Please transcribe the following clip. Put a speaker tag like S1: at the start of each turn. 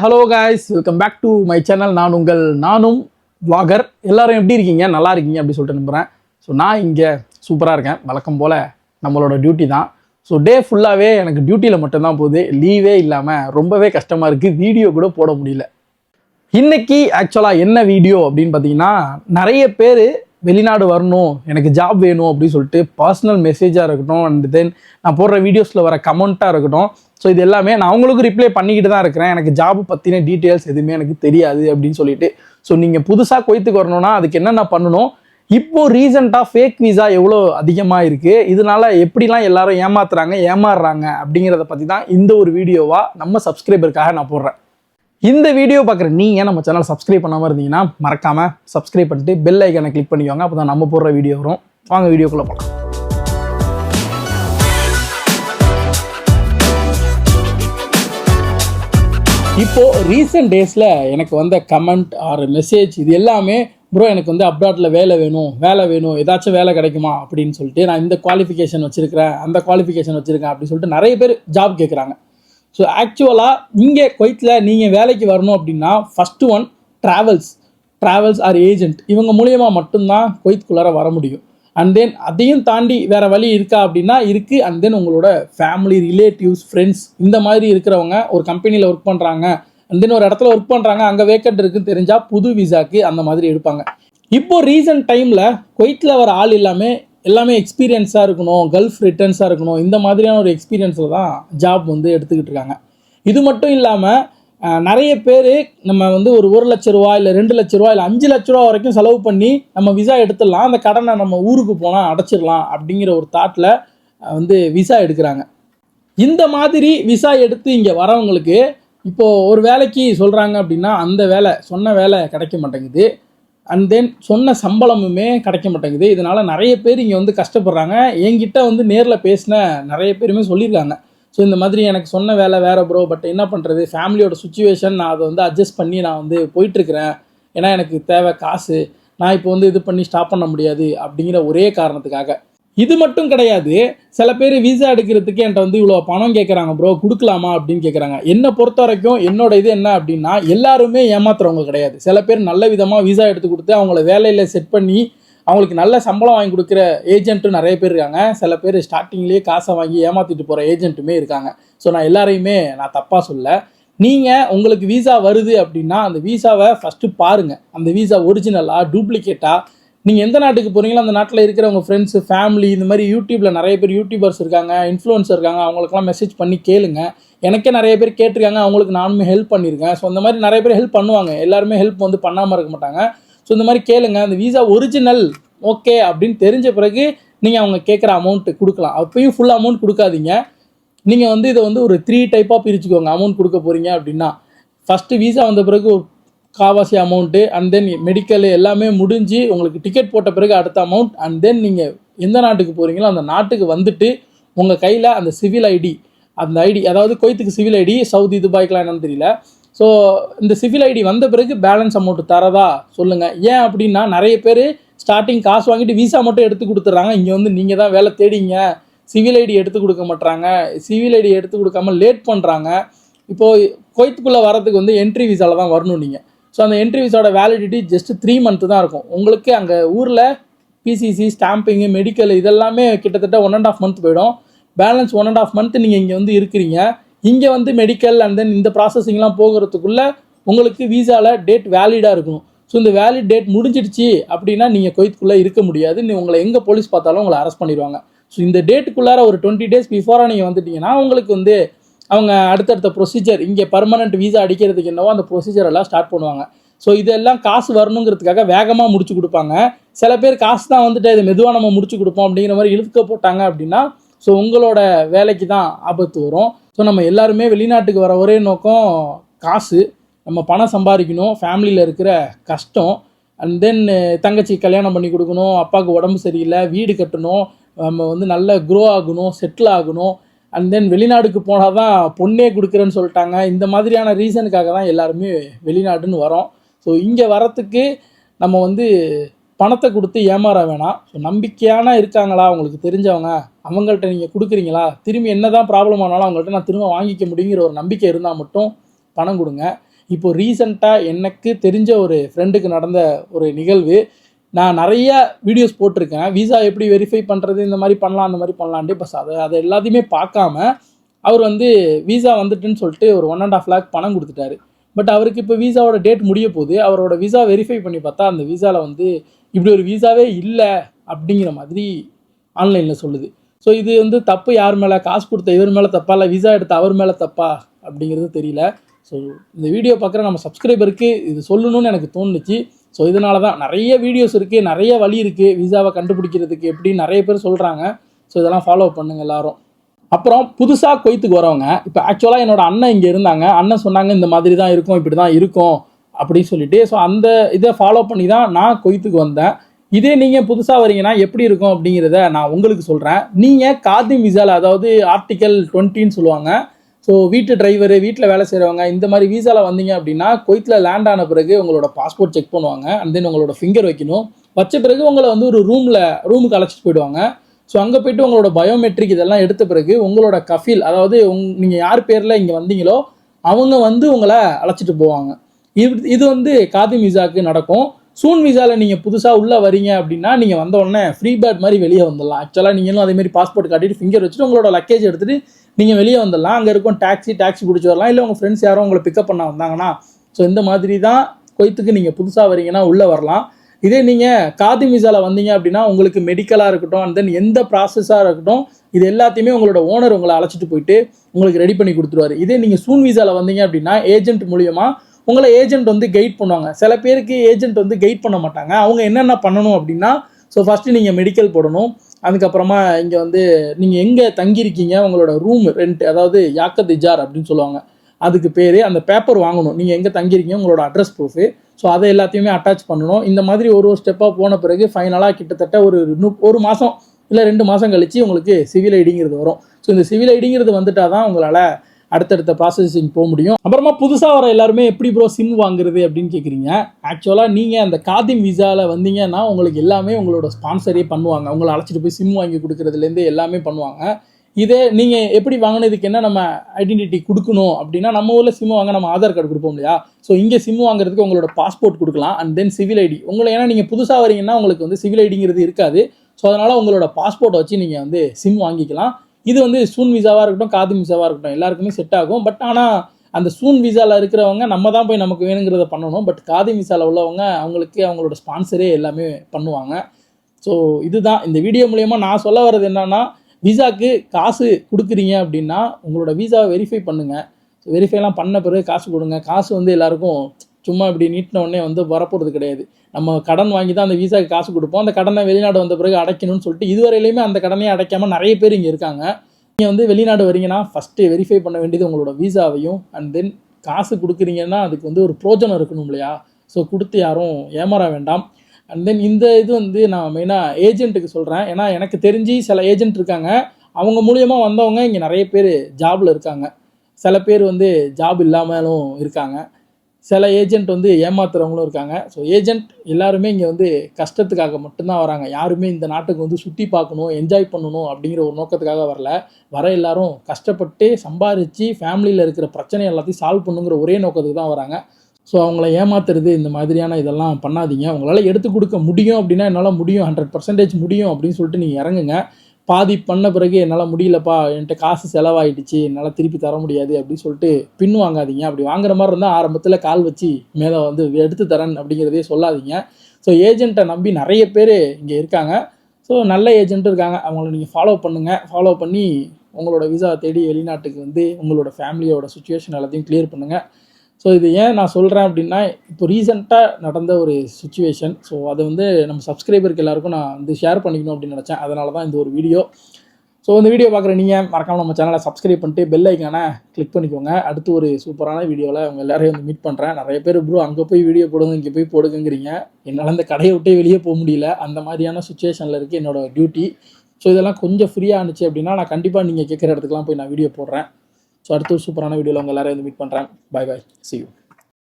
S1: Hello guys welcome back to my channel நான் உங்கள் நானும் vlogger. எல்லாரும் எப்படி இருக்கீங்க? நல்லா இருக்கீங்க அப்படி சொல்லிட்டு நம்புகிறேன் ஸோ நான் இங்கே சூப்பராக இருக்கேன். வழக்கம் போல் நம்மளோட டியூட்டி தான். ஸோ டே ஃபுல்லாகவே எனக்கு டியூட்டியில் மட்டும்தான் போகுது. லீவே இல்லாமல் ரொம்பவே கஷ்டமாக இருக்குது வீடியோ கூட போட முடியல. இன்னைக்கு ஆக்சுவலாக என்ன வீடியோ அப்படின்னு பார்த்தீங்கன்னா நிறைய பேர் வெளிநாடு வரணும் எனக்கு ஜாப் வேணும் அப்படின்னு சொல்லிட்டு பர்சனல் மெசேஜாக இருக்கட்டும் அண்ட் தென் நான் போடுற வீடியோஸில் வர கமெண்ட்டாக இருக்கட்டும் ஸோ இது எல்லாமே நான் அவங்களுக்கு ரிப்ளை பண்ணிக்கிட்டு தான் இருக்கிறேன். எனக்கு ஜாப் பற்றின டீட்டெயில்ஸ் எதுவுமே எனக்கு தெரியாது அப்படின்னு சொல்லிட்டு. ஸோ நீங்கள் புதுசாக கொய்த்துக்கு வரணும்னா அதுக்கு என்னென்ன பண்ணணும்? இப்போ ரீசெண்டாக ஃபேக் விசா எவ்வளோ அதிகமாக இருக்குது இதனால எப்படிலாம் எல்லாரும் ஏமாத்துறாங்க ஏமாறுறாங்க அப்படிங்கிறத பற்றி தான் இந்த ஒரு வீடியோவாக நம்ம சப்ஸ்கிரைபருக்காக நான் போடுறேன். இந்த வீடியோ பார்க்குற நீங்கள் நம்ம சேனல் சப்ஸ்கிரைப் பண்ணாமல் இருந்தீங்கன்னா மறக்காமல் சப்ஸ்கிரைப் பண்ணிட்டு பெல் ஐக்கனை கிளிக் பண்ணிக்கோங்க. அப்போ தான் நம்ம போடுற வீடியோ வரும். வாங்க வீடியோக்குள்ளே போகலாம் இப்போ ரீசெண்ட் டேஸில் எனக்கு வந்த கமெண்ட் ஆர் மெசேஜ் இது எல்லாமே ப்ரோ எனக்கு வந்து அப்ராட்டில் வேலை வேணும் வேலை வேணும் ஏதாச்சும் வேலை கிடைக்குமா அப்படின்னு சொல்லிட்டு நான் இந்த குவாலிஃபிகேஷன் வச்சுருக்கிறேன் அந்த குவாலிஃபிகேஷன் வச்சுருக்கேன் அப்படின்னு சொல்லிட்டு நிறைய பேர் ஜாப் கேட்குறாங்க ஸோ ஆக்சுவலாக இங்கே குவைத்தில் நீங்கள் வேலைக்கு வரணும் அப்படின்னா first one travels travels or agent இவங்க மூலியமாக மட்டும்தான் குவைத்துக்குள்ளார வர முடியும். அண்ட் தென் அதையும் தாண்டி வேறு வழி இருக்கா அப்படின்னா இருக்குது அண்ட் தென் உங்களோட ஃபேமிலி ரிலேட்டிவ்ஸ் ஃப்ரெண்ட்ஸ் இந்த மாதிரி இருக்கிறவங்க ஒரு கம்பெனியில் ஒர்க் பண்ணுறாங்க அண்ட் தென் ஒரு இடத்துல ஒர்க் பண்ணுறாங்க அங்கே வேக்கண்ட் இருக்குன்னு தெரிஞ்சால் புது விசாக்கு அந்த மாதிரி எடுப்பாங்க. இப்போது ரீசன்ட் டைமில் குவைத்தில் வர ஆள் எல்லாமே எல்லாமே எக்ஸ்பீரியன்ஸாக இருக்கணும் கல்ஃப் ரிட்டர்ன்ஸாக இருக்கணும் இந்த மாதிரியான ஒரு எக்ஸ்பீரியன்ஸில் தான் ஜாப் வந்து எடுத்துக்கிட்டு இருக்காங்க. இது மட்டும் இல்லாமல் நிறைய பேர் நம்ம வந்து ஒரு ஒரு லட்ச ரூபா இல்லை ரெண்டு லட்ச ரூபா இல்லை அஞ்சு லட்ச ரூபா வரைக்கும் செலவு பண்ணி நம்ம விசா எடுத்துடலாம். அந்த கடனை நம்ம ஊருக்கு போனால் அடைச்சிடலாம் அப்படிங்கிற ஒரு தாட்டில் வந்து விசா எடுக்கிறாங்க. இந்த மாதிரி விசா எடுத்து இங்கே வரவங்களுக்கு இப்போது ஒரு வேலைக்கு சொல்கிறாங்க அப்படின்னா அந்த வேலை சொன்ன வேலை கிடைக்க மாட்டேங்குது. அண்ட் தென் சொன்ன சம்பளமுமே கிடைக்க மாட்டேங்குது. இதனால் நிறைய பேர் இங்கே வந்து கஷ்டப்படுறாங்க. என்கிட்ட வந்து நேரில் பேசின நிறைய பேருமே சொல்லியிருக்காங்க. ஸோ இந்த மாதிரி எனக்கு சொன்ன வேலை வேறு ப்ரோ பட் என்ன பண்ணுறது ஃபேமிலியோட சுச்சுவேஷன் நான் அதை வந்து அட்ஜஸ்ட் பண்ணி நான் வந்து போயிட்டுருக்கிறேன். ஏன்னா எனக்கு தேவை காசு. நான் இப்போ வந்து இது பண்ணி ஸ்டாப் பண்ண முடியாது அப்படிங்கிற ஒரே காரணத்துக்காக. இது மட்டும் கிடையாது. சில பேர் விசா எடுக்கிறதுக்கு என்கிட்ட வந்து இவ்வளோ பணம் கேட்குறாங்க ப்ரோ கொடுக்கலாமா அப்படின்னு கேட்குறாங்க என்னை பொறுத்த வரைக்கும் என்னோட இது என்ன அப்படின்னா எல்லாருமே ஏமாத்துறவங்க கிடையாது. சில பேர் நல்ல விதமாக விசா எடுத்து கொடுத்து அவங்கள வேலையில் செட் பண்ணி அவங்களுக்கு நல்ல சம்பளம் வாங்கி கொடுக்குற ஏஜென்ட்டும் நிறைய பேர் இருக்காங்க. சில பேர் ஸ்டார்டிங்லேயே காசை வாங்கி ஏமாற்றிட்டு போகிற ஏஜென்ட்டுமே இருக்காங்க. ஸோ நான் எல்லாரையுமே நான் தப்பாக சொல்ல. நீங்கள் உங்களுக்கு வீசா வருது அப்படின்னா அந்த வீசாவை ஃபஸ்ட்டு பாருங்கள் அந்த வீசா ஒரிஜினலாக டூப்ளிகேட்டாக நீங்கள் எந்த நாட்டுக்கு போகிறீங்களோ அந்த நாட்டில் இருக்கிற உங்கள் ஃப்ரெண்ட்ஸு ஃபேமிலி இந்த மாதிரி யூடியூப்பில் நிறைய பேர் யூடியூபர்ஸ் இருக்காங்க இன்ஃப்ளூயன்சர் இருக்காங்க அவங்களுக்குலாம் மெசேஜ் பண்ணி கேளுங்க. எனக்கே நிறைய பேர் கேட்டிருக்காங்க அவங்களுக்கு நானுமே ஹெல்ப் பண்ணியிருக்கேன். ஸோ அந்த மாதிரி நிறைய பேர் ஹெல்ப் பண்ணுவாங்க. எல்லாருமே ஹெல்ப் வந்து பண்ணாமல் இருக்க மாட்டாங்க. ஸோ இந்த மாதிரி கேளுங்க. அந்த விசா ஒரிஜினல் ஓகே அப்படின்னு தெரிஞ்ச பிறகு நீங்கள் அவங்க கேட்குற அமௌண்ட்டு கொடுக்கலாம். அப்பயும் ஃபுல் அமௌண்ட் கொடுக்காதீங்க. நீங்கள் வந்து இதை வந்து ஒரு த்ரீ டைப்பாக பிரிச்சுக்கோங்க. அமௌண்ட் கொடுக்க போகிறீங்க அப்படின்னா. ஃபஸ்ட்டு விசா வந்த பிறகு ஒரு காவாசி அமௌண்ட்டு அண்ட் தென் மெடிக்கல் எல்லாமே முடிஞ்சு உங்களுக்கு டிக்கெட் போட்ட பிறகு அடுத்த அமௌண்ட் அண்ட் தென் நீங்கள் எந்த நாட்டுக்கு போகிறீங்களோ அந்த நாட்டுக்கு வந்துட்டு உங்கள் கையில் அந்த சிவில் ஐடி அந்த ஐடி அதாவது கொய்த்துக்கு சிவில் ஐடி சவுதி துபாய்க்கெலாம் என்னன்னு தெரியல. ஸோ இந்த சிவில் ஐடி வந்த பிறகு பேலன்ஸ் அமௌண்ட் தரதா? சொல்லுங்கள் ஏன் அப்படின்னா நிறைய பேர் ஸ்டார்டிங் காசு வாங்கிட்டு விசா மட்டும் எடுத்து கொடுத்துட்றாங்க. இங்கே வந்து நீங்கள் தான் வேலை தேடிங்க. சிவில் ஐடி எடுத்து கொடுக்க மாட்றாங்க. சிவில் ஐடி எடுத்து கொடுக்காம லேட் பண்ணுறாங்க இப்போது கொய்த்துக்குள்ளே வரதுக்கு வந்து என்ட்ரி விசாவில் தான் வரணும் நீங்கள் ஸோ அந்த என்ட்ரி விசாவோட வேலிடிட்டி ஜஸ்ட் த்ரீ மந்த்து தான் இருக்கும். உங்களுக்கு அங்கே ஊரில் பிசிசி ஸ்டாம்பிங்கு மெடிக்கல் இதெல்லாமே கிட்டத்தட்ட ஒன் அண்ட் ஆஃப் மந்த் போயிடும். Balance one and half month நீங்கள் இங்கே வந்து இருக்கிறீங்க. இங்கே வந்து மெடிக்கல் அண்ட் தென் இந்த ப்ராசஸிங்லாம் போகிறதுக்குள்ளே உங்களுக்கு வீசாவில் டேட் வேலிடாக இருக்கணும். ஸோ இந்த வேலிட் டேட் முடிஞ்சிடுச்சு அப்படின்னா நீங்கள் கொய்த்துக்குள்ளே இருக்க முடியாது. நீ உங்களை எங்கே போலீஸ் பார்த்தாலும் உங்களை அரெஸ்ட் பண்ணிடுவாங்க. ஸோ இந்த டேட்டுக்குள்ளார ஒரு டுவெண்ட்டி டேஸ் பிஃபோராக நீங்கள் வந்துட்டீங்கன்னா உங்களுக்கு வந்து அவங்க அடுத்தடுத்த ப்ரொசீஜர் இங்கே பர்மனெண்ட் வீசா அடிக்கிறதுக்கு என்னவோ அந்த ப்ரொசீஜர் எல்லாம் ஸ்டார்ட் பண்ணுவாங்க. ஸோ இதெல்லாம் காசு வரணுங்கிறதுக்காக வேகமாக முடிச்சு கொடுப்பாங்க. சில பேர் காசு தான் வந்துட்டு இது மெதுவாக நம்ம முடிச்சு கொடுப்போம் அப்படிங்கிற மாதிரி இழுக்க போட்டாங்க அப்படின்னா ஸோ உங்களோட வேலைக்கு தான் ஆபத்து வரும். ஸோ நம்ம எல்லாருமே வெளிநாட்டுக்கு வர ஒரே நோக்கம் காசு. நம்ம பணம் சம்பாதிக்கணும் ஃபேமிலியில் இருக்கிற கஷ்டம். அண்ட் தென் தங்கச்சி கல்யாணம் பண்ணி கொடுக்கணும் அப்பாவுக்கு உடம்பு சரியில்லை வீடு கட்டணும் நம்ம வந்து நல்ல க்ரோ ஆகணும் செட்டில் ஆகணும். அண்ட் தென் வெளிநாடுக்கு போனால் தான் பொண்ணே கொடுக்குறேன்னு சொல்லிட்டாங்க. இந்த மாதிரியான ரீசனுக்காக தான் எல்லாருமே வெளிநாடுன்னு வரோம். ஸோ இங்கே வரத்துக்கு நம்ம வந்து பணத்தை கொடுத்து ஏமாற வேணாம். ஸோ நம்பிக்கையான இருக்காங்களா? உங்களுக்கு தெரிஞ்சவங்க. அவங்கள்ட்ட நீங்கள் கொடுக்குறீங்களா? திரும்பி என்ன தான் ப்ராப்ளம் ஆனாலும் அவங்கள்ட்ட நான் திரும்ப வாங்கிக்க முடியுங்கிற ஒரு நம்பிக்கை இருந்தால் மட்டும் பணம் கொடுங்க. இப்போ ரீசண்டாக எனக்கு தெரிஞ்ச ஒரு ஃப்ரெண்டுக்கு நடந்த ஒரு நிகழ்வு. நான் நிறைய வீடியோஸ் போட்டிருக்கேன். விசா எப்படி வெரிஃபை பண்ணுறது இந்த மாதிரி பண்ணலாம் அந்த மாதிரி பண்ணலான்ட்டு பஸ் அதை அதை எல்லாத்தையுமே பார்க்காம அவர் வந்து விசா வந்துட்டுன்னு சொல்லிட்டு ஒரு ஒன் அண்ட் ஆஃப் லேக் பணம் கொடுத்துட்டாரு. பட் அவருக்கு இப்போ விசாவோட டேட் முடிய போகுது அவரோட விசா வெரிஃபை பண்ணி பார்த்தா அந்த விசாவில் வந்து இப்படி ஒரு விசாவே இல்லை அப்படிங்கிற மாதிரி ஆன்லைனில் சொல்லுது. ஸோ இது வந்து தப்பு யார் மேலே? காசு கொடுத்த இவர் மேலே தப்பா? இல்லை விசா எடுத்த அவர் மேலே தப்பா? அப்படிங்கிறது தெரியல. ஸோ இந்த வீடியோ பார்க்குற நம்ம சப்ஸ்கிரைபருக்கு இது சொல்லணும்னு எனக்கு தோணுச்சு. ஸோ இதனால தான் நிறைய வீடியோஸ் இருக்குது நிறைய வழி இருக்குது விசாவை கண்டுபிடிக்கிறதுக்கு எப்படி நிறைய பேர் சொல்கிறாங்க ஸோ இதெல்லாம் ஃபாலோ பண்ணுங்கள் எல்லாரும். அப்புறம் புதுசாக கொய்த்துக்கு வரவங்க இப்போ ஆக்சுவலாக என்னோட அண்ணன் இங்கே இருந்தாங்க அண்ணன் சொன்னாங்க இந்த மாதிரி தான் இருக்கும் இப்படி தான் இருக்கும் அப்படின்னு சொல்லிட்டு ஸோ அந்த இதை ஃபாலோ பண்ணி தான் நான் கொய்த்துக்கு வந்தேன். இதே நீங்கள் புதுசாக வரீங்கன்னா எப்படி இருக்கும் அப்படிங்கிறத நான் உங்களுக்கு சொல்கிறேன் நீங்கள் காதி விசாவில் அதாவது ஆர்டிக்கல் டுவெண்ட்டின்னு சொல்லுவாங்க ஸோ வீட்டு டிரைவரு வீட்டில் வேலை செய்கிறவங்க இந்த மாதிரி வீசாவில் வந்தீங்க அப்படின்னா கொய்த்தில் லேண்ட் ஆன பிறகு உங்களோட பாஸ்போர்ட் செக் பண்ணுவாங்க அண்ட் தென் உங்களோட ஃபிங்கர் வைக்கணும். வச்ச பிறகு உங்களை வந்து ஒரு ரூமில் ரூமுக்கு அழைச்சிட்டு போயிடுவாங்க. ஸோ அங்கே போயிட்டு உங்களோட பயோமெட்ரிக் இதெல்லாம் எடுத்த பிறகு உங்களோட கஃபீல் அதாவது உங் நீங்கள் யார் பேரில் இங்கே வந்தீங்களோ அவங்க வந்து உங்களை அழைச்சிட்டு போவாங்க. இது இது வந்து காதிம் விசாவுக்கு நடக்கும். சூன் விசாவில் நீங்கள் புதுசாக உள்ளே வரீங்க அப்படின்னா நீங்கள் வந்த உடனே ஃப்ரீ பேட் மாதிரி வெளியே வந்துடலாம். ஆக்சுவலாக நீங்களும் அதே மாதிரி பாஸ்போர்ட் காட்டிட்டு ஃபிங்கர் வச்சுட்டு உங்களோட லக்கேஜ் எடுத்துகிட்டு நீங்கள் வெளியே வந்துடலாம். அங்கே இருக்கும் டாக்ஸி டாக்ஸி பிடிச்சி வரலாம். இல்லை உங்கள் ஃப்ரெண்ட்ஸ் யாரும் உங்களை பிக்கப் பண்ண வந்தாங்கன்னா ஸோ இந்த மாதிரி தான் கொய்த்துக்கு நீங்கள் புதுசாக வரீங்கன்னா உள்ளே வரலாம். இதே நீங்கள் காதி விசாவில் வந்தீங்க அப்படின்னா உங்களுக்கு மெடிக்கலாக இருக்கட்டும் அண்ட் தென் எந்த ப்ராசஸாக இருக்கட்டும் இது எல்லாத்தையுமே உங்களோட ஓனர் உங்களை அழைச்சிட்டு போயிட்டு உங்களுக்கு ரெடி பண்ணி கொடுத்துருவாரு. இதே நீங்கள் சூன் விசாவில் வந்தீங்க அப்படின்னா ஏஜென்ட் மூலியமாக உங்களை ஏஜென்ட் வந்து கைட் பண்ணுவாங்க. சில பேருக்கு ஏஜென்ட் வந்து கைட் பண்ண மாட்டாங்க. அவங்க என்னென்ன பண்ணணும் அப்படின்னா ஸோ ஃபஸ்ட்டு நீங்கள் மெடிக்கல் போடணும். அதுக்கப்புறமா இங்கே வந்து நீங்கள் எங்கே தங்கியிருக்கீங்க உங்களோட ரூம் ரெண்ட் அதாவது யாக்கத் இஜார் அப்படின்னு சொல்லுவாங்க. அதுக்கு பேர் அந்த பேப்பர் வாங்கணும். நீங்கள் எங்கே தங்கியிருக்கீங்க உங்களோட அட்ரஸ் ப்ரூஃபு ஸோ அதை எல்லாத்தையுமே அட்டாச் பண்ணணும். இந்த மாதிரி ஒரு ஒரு ஸ்டெப்பாக போன பிறகு ஃபைனலாக கிட்டத்தட்ட ஒரு ஒரு மாதம் இல்லை ரெண்டு மாதம் கழிச்சு உங்களுக்கு சிவில் ஐடிங்கிறது வரும். ஸோ இந்த சிவில் ஐடிங்கிறது வந்துட்டால் தான் உங்களால் அடுத்தடுத்த ப்ராசஸிங் போக முடியும். அப்புறமா புதுசாக வர எல்லாருமே எப்படி ப்ரோ சிம் வாங்குறது அப்படின்னு கேட்குறீங்க ஆக்சுவலாக நீங்கள் அந்த காதிம் விசாவில் வந்தீங்கன்னா உங்களுக்கு எல்லாமே உங்களோட ஸ்பான்சரே பண்ணுவாங்க. உங்களை அழைச்சிட்டு போய் சிம் வாங்கி கொடுக்குறதுலேருந்து எல்லாமே பண்ணுவாங்க. இதே நீங்கள் எப்படி வாங்கினதுக்கு என்ன நம்ம ஐடென்டிட்டி கொடுக்கணும் அப்படின்னா நம்ம ஊரில் சிம் வாங்க நம்ம ஆதார் கார்டு கொடுப்போம் இல்லையா? ஸோ இங்கே சிம் வாங்குறதுக்கு உங்களோட பாஸ்போர்ட் கொடுக்கலாம் அண்ட் தென் சிவில் ஐடி உங்களை ஏன்னா நீங்கள் புதுசாக வரீங்கன்னா உங்களுக்கு வந்து சிவில் ஐடிங்கிறது இருக்காது. ஸோ அதனால் உங்களோட பாஸ்போர்ட்டை வச்சு நீங்கள் வந்து சிம் வாங்கிக்கலாம். இது வந்து சூன் விசாவாக இருக்கட்டும் காது விசாவாக இருக்கட்டும் எல்லாருக்குமே செட் ஆகும். பட் ஆனால் அந்த சூன் விசாவில் இருக்கிறவங்க நம்ம தான் போய் நமக்கு வேணுங்கிறத பண்ணணும். பட் காதி விசாவில் உள்ளவங்க அவங்களுக்கு அவங்களோட ஸ்பான்சரே எல்லாமே பண்ணுவாங்க. ஸோ இதுதான். இந்த வீடியோ மூலயமா நான் சொல்ல வர்றது என்னன்னா விசாக்கு காசு கொடுக்குறீங்க அப்படின்னா உங்களோட விசாவை வெரிஃபை பண்ணுங்கள் வெரிஃபைலாம் பண்ண பிறகு காசு கொடுங்க. காசு வந்து எல்லாருக்கும் சும்மா இப்படி நீட்டின உடனே வந்து வரப்போகிறது கிடையாது. நம்ம கடன் வாங்கி தான் அந்த விசாக்கு காசு கொடுப்போம். அந்த கடனை வெளிநாடு வந்த பிறகு அடைக்கணும்னு சொல்லிட்டு இதுவரையிலையுமே அந்த கடனையே அடைக்காமல் நிறைய பேர் இங்கே இருக்காங்க. நீங்கள் வந்து வெளிநாடு வரீங்கன்னா ஃபஸ்ட்டு வெரிஃபை பண்ண வேண்டியது உங்களோட விசாவையும் அண்ட் தென் காசு கொடுக்குறீங்கன்னா அதுக்கு வந்து ஒரு பிரோஜனம் இருக்கணும் இல்லையா? ஸோ கொடுத்து யாரும் ஏமாற வேண்டாம். அண்ட் தென் இந்த இது வந்து நான் மெயினாக ஏஜென்ட்டுக்கு சொல்கிறேன் ஏன்னா எனக்கு தெரிஞ்சு சில ஏஜென்ட் இருக்காங்க. அவங்க மூலியமாக வந்தவங்க இங்கே நிறைய பேர் ஜாபில் இருக்காங்க. சில பேர் வந்து ஜாப் இல்லாமலும் இருக்காங்க. சில ஏஜென்ட் வந்து ஏமாத்துறவங்களும் இருக்காங்க. ஸோ ஏஜென்ட் எல்லாருமே இங்கே வந்து கஷ்டத்துக்காக மட்டும்தான் வராங்க. யாருமே இந்த நாட்டுக்கு வந்து சுற்றி பார்க்கணும் என்ஜாய் பண்ணணும் அப்படிங்கிற ஒரு நோக்கத்துக்காக வரல. வர எல்லாரும் கஷ்டப்பட்டு சம்பாரித்து ஃபேமிலியில் இருக்கிற பிரச்சனை எல்லாத்தையும் சால்வ் பண்ணுங்கிற ஒரே நோக்கத்துக்கு தான் வராங்க. ஸோ அவங்கள ஏமாத்துறது இந்த மாதிரியான இதெல்லாம் பண்ணாதீங்க. உங்களால் எடுத்து கொடுக்க முடியும் அப்படின்னா என்னால் முடியும். ஹண்ட்ரட் பர்சன்டேஜ் முடியும் அப்படின்னு சொல்லிட்டு நீங்கள் இறங்குங்க. பாதி பண்ண பிறகு என்னால் முடியலப்பா என்கிட்ட காசு செலவாயிடுச்சு என்னால் திருப்பி தர முடியாது அப்படின்னு சொல்லிட்டு பின் வாங்காதீங்க. அப்படி வாங்குற மாதிரி இருந்தால் ஆரம்பத்தில் கால் வச்சு மேலே வந்து எடுத்து தரேன் அப்படிங்கிறதே சொல்லாதீங்க. ஸோ ஏஜென்ட்டை நம்பி நிறைய பேர் இங்கே இருக்காங்க. ஸோ நல்ல ஏஜென்ட் இருக்காங்க. அவங்கள நீங்கள் ஃபாலோ பண்ணுங்கள் ஃபாலோ பண்ணி உங்களோட விசா தேடி வெளிநாட்டுக்கு வந்து உங்களோட ஃபேமிலியோட சுச்சுவேஷன் எல்லாத்தையும் கிளியர் பண்ணுங்கள் ஸோ இது ஏன் நான் சொல்கிறேன் அப்படின்னா இப்போ ரீசெண்டாக நடந்த ஒரு சுச்சுவேஷன் ஸோ அதை வந்து நம்ம சப்ஸ்கிரைபருக்கு எல்லாருக்கும் நான் வந்து ஷேர் பண்ணிக்கணும் அப்படின்னு நினச்சேன். அதனால தான் இந்த ஒரு வீடியோ ஸோ இந்த வீடியோ பார்க்குற நீங்கள் மறக்காமல் நம்ம சேனலை சப்ஸ்கிரைப் பண்ணிட்டு பெல் ஐக்கானை கிளிக் பண்ணிக்கோங்க. அடுத்து ஒரு சூப்பரான வீடியோவில் அவங்க எல்லாரையும் வந்து மீட் பண்ணுறேன் நிறைய பேர் ப்ரோ அங்கே போய் வீடியோ போடுங்க இங்கே போய் போடுங்கிறீங்க என்னால் இந்த கடையை விட்டே வெளியே போக முடியல. அந்த மாதிரியான சுச்சுவேஷனில் இருக்குது என்னோடய டியூட்டி ஸோ இதெல்லாம் கொஞ்சம் ஃப்ரீயாக இருந்துச்சு அப்படின்னா நான் கண்டிப்பாக நீங்கள் கேட்குற இடத்துக்குலாம் போய் நான் வீடியோ போடுறேன். ஸோ அடுத்த சூப்பரான வீடியோவில் உங்கள் எல்லாரையும் வந்து மீட் பண்ணுறேன் பை பாய் சி யூ